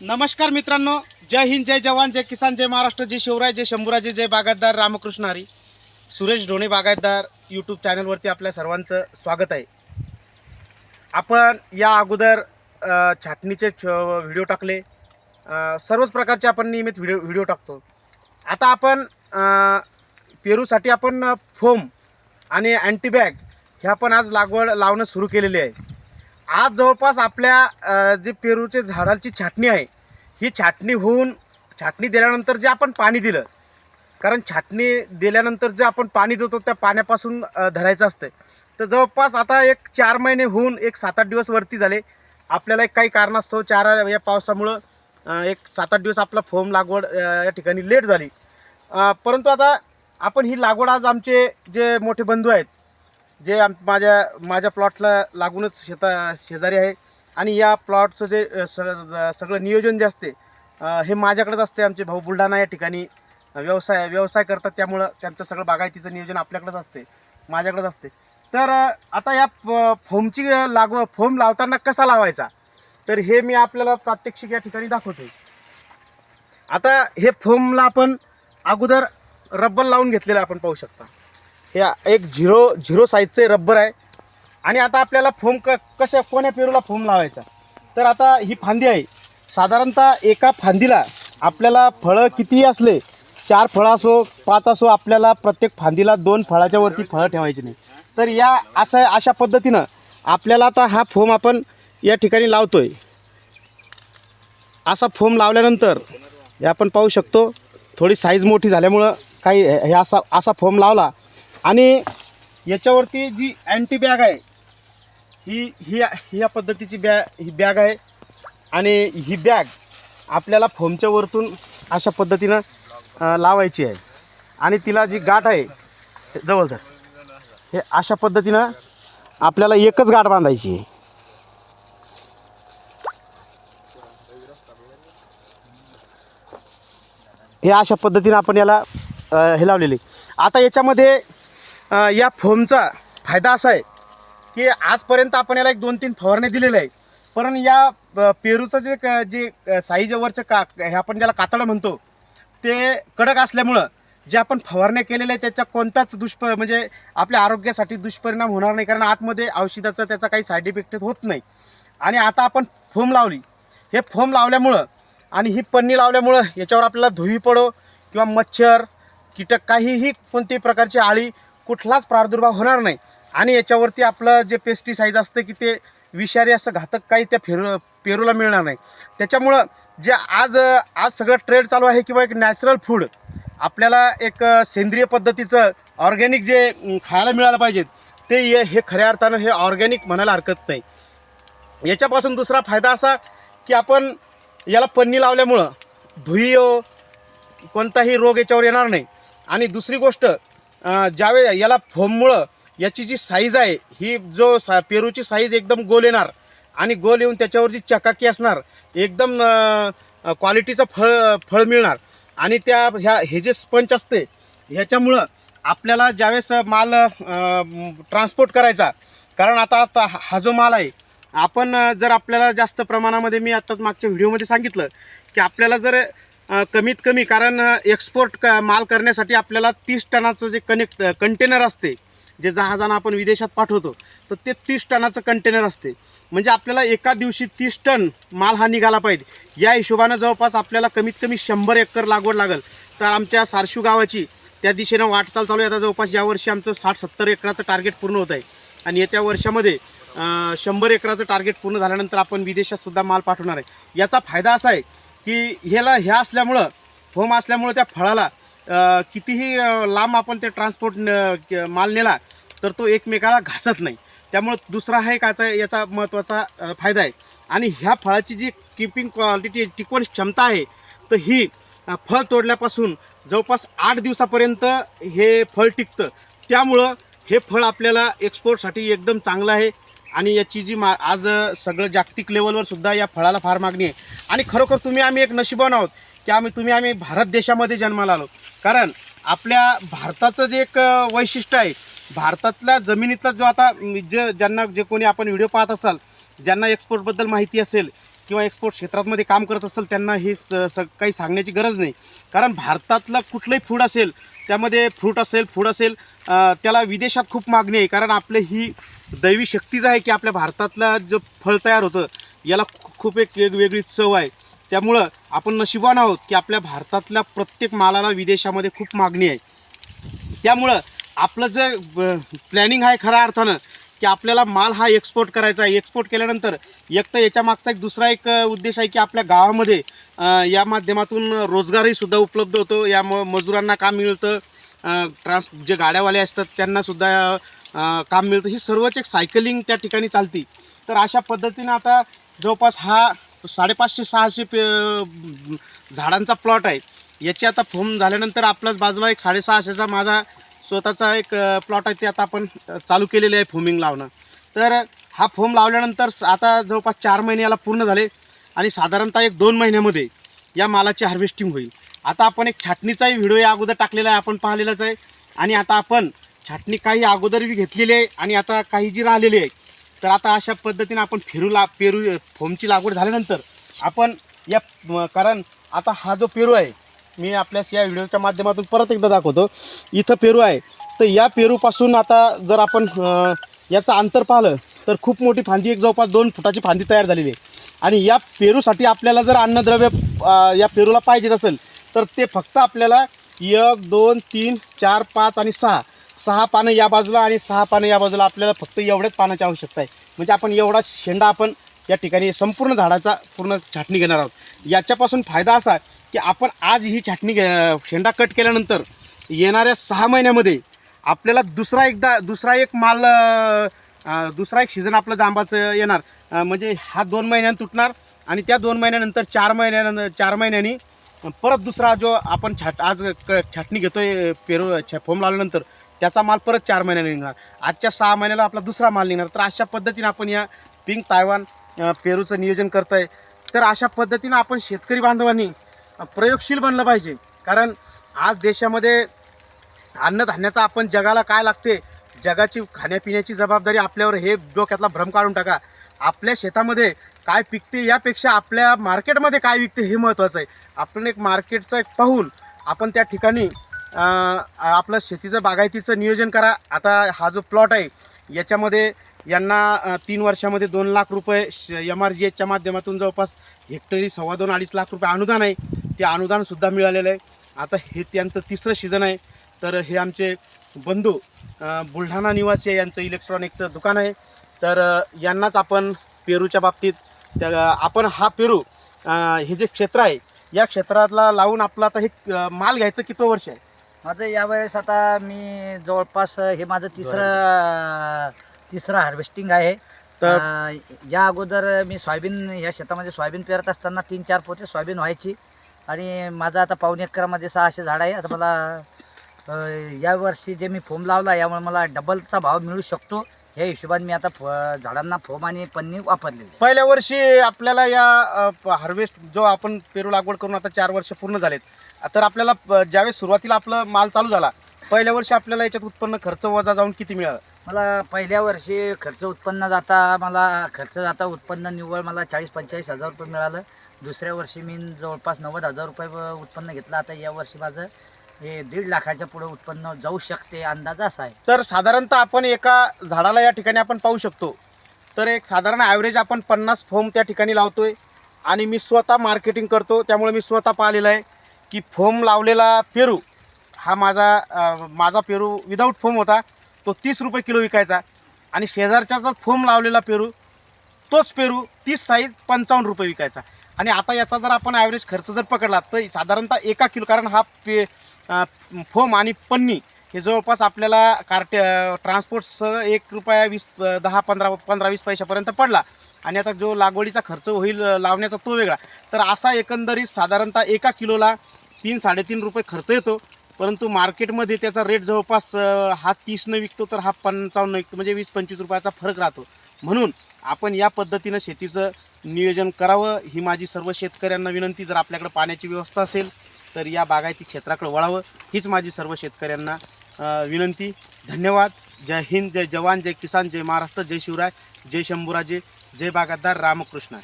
नमस्कार मित्रांनो जय हिंद जय जवान जय किसान जय महाराष्ट्र जय शिवराय जय शंभूराजे जय बागायतदार रामकृष्ण हरी. सुरेश ढोणे बागायतदार यूट्यूब चॅनलवरती आपल्या सर्वांचं स्वागत आहे. आपण या अगोदर छाटणीचे छ- व्हिडिओ टाकले. सर्वच प्रकारचे आपण नियमित व्हिडिओ व्हिडिओ टाकतो. आता आपण पेरूसाठी आपण फोम आणि अँटीबॅग हे आपण आज लागवड लावणं सुरू केलेली आहे. आज जवळपास आपल्या जे पेरूचे झाडाची छाटणी आहे ही छाटणी होऊन छाटणी दिल्यानंतर जे आपण पाणी दिलं कारण छाटणी दिल्यानंतर जे आपण पाणी देतो त्या पाण्यापासून धरायचं असतं तर जवळपास आता एक चार महिने होऊन एक सात आठ दिवस वरती झाले. आपल्याला एक काही कारणास्तव चार या पावसामुळं एक सात आठ दिवस आपला फोम लागवड या ठिकाणी लेट झाली. परंतु आता आपण ही लागवड आज आमचे जे मोठे बंधू आहेत जे आम माझ्या माझ्या प्लॉटला लागूनच शेता शेजारी आहे. आणि या प्लॉटचं जे स सगळं नियोजन जे असते हे माझ्याकडेच असते आमचे भाऊ बुलढाणा या ठिकाणी. व्यवसाय व्यवसाय करतात त्यामुळं त्यांचं सगळं बागायतीचं नियोजन आपल्याकडेच असते. माझ्याकडेच असते. तर आता या प- फोमची लागव फोम लावताना कसा लावायचा? तर हे मी आपल्याला प्रात्यक्षिक या ठिकाणी दाखवतो. आता हे फोमला आपण अगोदर रब्बर लावून घेतलेलं आपण पाहू शकता. हे एक झिरो झिरो साईजचे रब्बर आहे. आणि आता आपल्याला फोम क कशा कोण्या पेरूला फोम लावायचा? तर आता ही फांदी आहे. साधारणतः एका फांदीला आपल्याला फळं कितीही असले चार फळं असो पाच असो आपल्याला प्रत्येक फांदीला दोन फळाच्या वरती फळं ठेवायची नाही. तर या असं अशा पद्धतीनं आपल्याला आता हा फोम आपण या ठिकाणी लावतो आहे असा फोम लावल्यानंतर हे आपण पाहू शकतो थोडी साईज मोठी झाल्यामुळं काही हे हे असा असा फोम लावला आणि याच्यावरती जी अँटी बॅग आहे ही ही ह्या पद्धतीची बॅ ही बॅग आहे. आणि ही बॅग आपल्याला फोमच्या वरतून अशा पद्धतीनं लावायची आहे. आणि तिला जी गाठ आहे जवळ तर हे अशा पद्धतीनं आपल्याला एकच गाठ बांधायची आहे. हे अशा पद्धतीनं आपण याला हे लावलेले आता याच्यामध्ये या फोमचा फायदा असा आहे की आजपर्यंत आपण याला एक दोन तीन फवारणे दिलेले आहे पण या पेरूचं जे क- जे साईजवरचं का हे आपण ज्याला कातडं म्हणतो ते कडक असल्यामुळं जे आपण फवारण्या केलेल्या आहे त्याचा कोणताच दुष्प म्हणजे आपल्या आरोग्यासाठी दुष्परिणाम होणार नाही. कारण आतमध्ये औषधाचा त्याचा काही साईड इफेक्ट होत नाही. आणि आता आपण फोम लावली. हे फोम लावल्यामुळं आणि ही पन्नी लावल्यामुळं याच्यावर आपल्याला धुई पडो किंवा मच्छर कीटक काहीही कोणत्याही प्रकारची आळी कुठलाच प्रादुर्भाव होणार नाही. आणि याच्यावरती आपलं जे पेस्टिसाईज असतं की ते विषारी असं घातक काही त्या फेरू पेरूला मिळणार नाही. त्याच्यामुळं जे आज आज सगळं ट्रेड चालू आहे किंवा एक नॅचरल फूड आपल्याला एक सेंद्रिय पद्धतीचं ऑर्गॅनिक जे खायला मिळालं पाहिजेत ते ये- हे खऱ्या अर्थानं हे ऑर्गॅनिक म्हणायला हरकत नाही. याच्यापासून दुसरा फायदा असा की आपण याला पन्नी लावल्यामुळं धुईयो हो, कोणताही रोग याच्यावर येणार नाही. आणि दुसरी गोष्ट अं, ज्यावेळेस याला फोममुळं याची जी साईज आहे ही जो सा पेरूची साईज एकदम गोल येणार आणि गोल येऊन त्याच्यावर जी चकाकी असणार एकदम क्वालिटीचं फळ फळ मिळणार. आणि त्या ह्या हे जे स्पंच असते ह्याच्यामुळं आपल्याला ज्यावेळेस माल ट्रान्सपोर्ट करायचा कारण आता आता हा हा जो माल आहे आपण जर आपल्याला जास्त प्रमाणामध्ये मी आत्ताच मागच्या व्हिडिओमध्ये सांगितलं की आपल्याला जर कमीत कमी कारण एक्सपोर्ट क माल करण्यासाठी आपल्याला तीस टनाचं जे कनेक्ट कंटेनर असते जे जहाजानं आपण विदेशात पाठवतो तर ते तीस टनाचं कंटेनर असते. म्हणजे आपल्याला एका दिवशी तीस टन माल हा निघाला पाहिजे. या हिशोबानं जवळपास आपल्याला कमीत कमी शंभर एकर लागवड लागेल. तर आमच्या सारशू गावाची त्या दिशेनं वाटचाल चालू आहे. आता जवळपास यावर्षी आमचं साठ सत्तर एकराचं टार्गेट पूर्ण होत आहे. आणि येत्या वर्षामध्ये शंभर एकराचं टार्गेट पूर्ण झाल्यानंतर आपण विदेशात सुद्धा माल पाठवणार आहे. याचा फायदा असा आहे की ह्याला ह्या असल्यामुळं फोम असल्यामुळं त्या फळाला कितीही लांब आपण ते ट्रान्सपोर्ट माल नेला तर तो एकमेकाला घासत नाही. त्यामुळं दुसरा हा एक याचा याचा महत्त्वाचा फायदा आहे. आणि ह्या फळाची जी किपिंग क्वालिटी टिकवण क्षमता आहे तर ही फळ तोडल्यापासून जवळपास आठ दिवसापर्यंत हे फळ टिकतं. त्यामुळं हे फळ आपल्याला एक्सपोर्टसाठी एकदम चांगलं आहे. आणि याची जी मा आज सगळं जागतिक लेवलवर सुद्धा या फळाला फार मागणी आहे. आणि खरोखर तुम्ही आम्ही एक नशिबान आहोत की आम्ही तुम्ही आम्ही भारत देशामध्ये जन्माला आलो. कारण आपल्या भारताचं जे एक वैशिष्ट्य आहे भारतातल्या जमिनीतला जो आता जे ज्यांना जे कोणी आपण व्हिडिओ पाहत असाल ज्यांना एक्सपोर्टबद्दल माहिती असेल किंवा एक्सपोर्ट क्षेत्रामध्ये काम करत असेल त्यांना हे स स काही सांगण्याची गरज नाही. कारण भारतातलं कुठलंही फूड असेल त्यामध्ये फ्रूट असेल फूड असेल त्याला विदेशात खूप मागणी आहे. कारण आपले ही दैवी शक्तीच आहे की आपल्या भारतातलं जो फळ तयार होतं याला खू- खूप एक वेगवेगळी चव आहे. त्यामुळं आपण नशिबान आहोत की आपल्या भारतातल्या प्रत्येक मालाला विदेशामध्ये खूप मागणी आहे. त्यामुळं आपलं जे प्लॅनिंग आहे खऱ्या अर्थानं की आपल्याला माल हा एक्सपोर्ट करायचा आहे. एक्सपोर्ट केल्यानंतर एक तर याच्या मागचा एक दुसरा एक उद्देश आहे की आपल्या गावामध्ये या माध्यमातून रोजगारही सुद्धा उपलब्ध होतो. या म मजुरांना काम मिळतं. ट्रान्स जे गाड्यावाले असतात त्यांनासुद्धा काम मिळतं. ही सर्वच एक सायकलिंग त्या ठिकाणी चालती. तर अशा पद्धतीनं आता जवळपास हा साडेपाचशे सहाशे पे झाडांचा प्लॉट आहे. याची आता फोम झाल्यानंतर आपलाच बाजूला एक साडेसहाशेचा माझा स्वतःचा एक प्लॉट आहे ते आता आपण चालू केलेले आहे फोमिंग लावणं. तर हा फोम लावल्यानंतर आता जवळपास चार महिने याला पूर्ण झाले आणि साधारणतः एक दोन महिन्यामध्ये या मालाची हार्वेस्टिंग होईल. आता आपण एक छाटणीचाही व्हिडिओ या अगोदर टाकलेला आहे आपण पाहिलेलाच आहे. आणि आता आपण छाटणी काही अगोदर बी घेतलेली आहे आणि आता काही जी राहिलेली आहे तर आता अशा पद्धतीने आपण फेरू ला पेरू फोमची लागवड झाल्यानंतर आपण या कारण आता हा जो पेरू आहे मी आपल्यास या व्हिडिओच्या माध्यमातून परत एकदा दाखवतो. इथं पेरू आहे. तर या पेरूपासून आता जर आपण याचं अंतर पाहिलं तर खूप मोठी फांदी एक जवळपास दोन फुटाची फांदी तयार झालेली आहे. आणि या पेरूसाठी आपल्याला जर अन्नद्रव्य या पेरूला पाहिजेत असेल तर ते फक्त आपल्याला एक दोन तीन चार पाच आणि सहा. सहा पानं या बाजूला आणि सहा पानं या बाजूला आपल्याला फक्त एवढ्याच पानाची आवश्यकता आहे. म्हणजे आपण एवढा शेंडा आपण या ठिकाणी संपूर्ण झाडाचा पूर्ण छाटणी घेणार आहोत. याच्यापासून फायदा असा की आपण आज ही छाटणी शेंडा कट केल्यानंतर येणाऱ्या सहा महिन्यामध्ये आपल्याला दुसरा एकदा दुसरा एक माल दुसरा एक सीझन आपलं जांबाचं येणार. म्हणजे हा दोन महिन्यानं तुटणार आणि त्या दोन महिन्यानंतर चार महिन्यानंतर चार महिन्यांनी परत दुसरा जो आपण छाट आज क छाटणी घेतोय पेरू छ फोम लावल्यानंतर त्याचा माल परत चार महिन्याने निघणार. आजच्या सहा महिन्याला आपला दुसरा माल निघणार. तर अशा पद्धतीने आपण या पिंक तायवान पेरूचं नियोजन करतोय. तर अशा पद्धतीनं आपण शेतकरी बांधवांनी प्रयोगशील बनलं पाहिजे. कारण आज देशामध्ये अन्नधान्याचा आपण जगाला काय लागते? जगाची खाण्यापिण्याची जबाबदारी आपल्यावर हे डोक्यातला भ्रम काढून टाका. आपल्या शेतामध्ये काय पिकते यापेक्षा आपल्या मार्केटमध्ये काय विकते हे महत्त्वाचं आहे. आपण एक मार्केटचं एक पाहून आपण त्या ठिकाणी आपलं शेतीचं बागायतीचं नियोजन करा. आता हा जो प्लॉट आहे याच्यामध्ये यांना तीन वर्षामध्ये दोन लाख रुपये एम आर जी एचच्या माध्यमातून जवळपास हेक्टरी सव्वा दोन अडीच लाख रुपये अनुदान आहे. ते अनुदानसुद्धा मिळालेलं आहे. आता हे त्यांचं तिसरं सीझन आहे. तर हे आमचे बंधू बुलढाणा निवासी यांचं इलेक्ट्रॉनिकचं दुकान आहे. तर यांनाच आपण पेरूच्या बाबतीत त्या आपण हा पेरू हे जे क्षेत्र आहे या क्षेत्रातला लावून आपलं आता हे माल घ्यायचं किती वर्ष आहे? माझं यावेळेस आता मी जवळपास हे माझं तिसरं तिसरं हार्वेस्टिंग आहे. तर- अं, या अगोदर मी सोयाबीन या शेतामध्ये सोयाबीन पेरत असताना तीन चार पोते सोयाबीन व्हायची. आणि माझं आता पाऊण एकरामध्ये सहाशे झाड आहे. आता मला अं, या वर्षी जे मी फोम लावला यामुळे मला डबलचा भाव मिळू शकतो. या हिशोबाने मी आता फ- झाडांना फोम आणि पन्नी वापरलेली. पहिल्या वर्षी आपल्याला या हार्वेस्ट जो आपण पेरू लागवड करून आता चार वर्ष पूर्ण झालेत. तर आपल्याला ज्यावेळेस सुरुवातीला आपलं माल चालू झाला पहिल्या वर्षी आपल्याला याच्यात उत्पन्न खर्च वजा जाऊन किती मिळालं? मला पहिल्या वर्षी खर्च उत्पन्न जाता मला खर्च जाता उत्पन्न निव्वळ मला चाळीस पंचेचाळीस हजार रुपये मिळालं. दुसऱ्या वर्षी मी जवळपास नव्वद हजार रुपये व उत्पन्न घेतलं. आता या वर्षी माझं हे दीड लाखाच्या पुढे उत्पन्न जाऊ शकते अंदाज असा आहे. तर साधारणतः आपण एका झाडाला या ठिकाणी आपण पाहू शकतो. तर एक साधारण ॲव्हरेज आपण पन्नास फोम त्या ठिकाणी लावतोय. आणि मी स्वतः मार्केटिंग करतो त्यामुळे मी स्वतः पाहिलेलं आहे की फोम लावलेला पेरू हा माझा माझा पेरू विदाऊट फोम होता तो तीस रुपये किलो विकायचा. आणि शेजारच्याचा फोम लावलेला पेरू तोच पेरू तीस साईज पंचावन्न रुपये विकायचा. आणि आता याचा जर आपण ॲव्हरेज खर्च जर पकडला तर साधारणतः एका किलो कारण हा पे फोम आणि पन्नी हे जवळपास आपल्याला कार्ट ट्रान्सपोर्टसह एक रुपया वीस दहा पंधरा पंधरा वीस पैशापर्यंत पडला. आणि आता जो लागवडीचा खर्च होईल लावण्याचा तो वेगळा. तर असा एकंदरीत साधारणतः एका किलोला तीन साडेतीन रुपये खर्च येतो. परंतु मार्केटमध्ये त्याचा रेट जवळपास हा तीसनं विकतो तर हा पंचावन्न विकतो. म्हणजे वीस पंचवीस रुपयाचा फरक राहतो. म्हणून आपण या पद्धतीनं शेतीचं नियोजन करावं. ही माझी सर्व शेतकऱ्यांना विनंती. जर आपल्याकडे पाण्याची व्यवस्था असेल तर या बागायती क्षेत्राकडे वळावं हीच माझी सर्व शेतकऱ्यांना विनंती. धन्यवाद. जय हिंद जय जवान जय किसान जय महाराष्ट्र जय शिवराय जय शंभूराजे जय बागायतदार रामकृष्ण.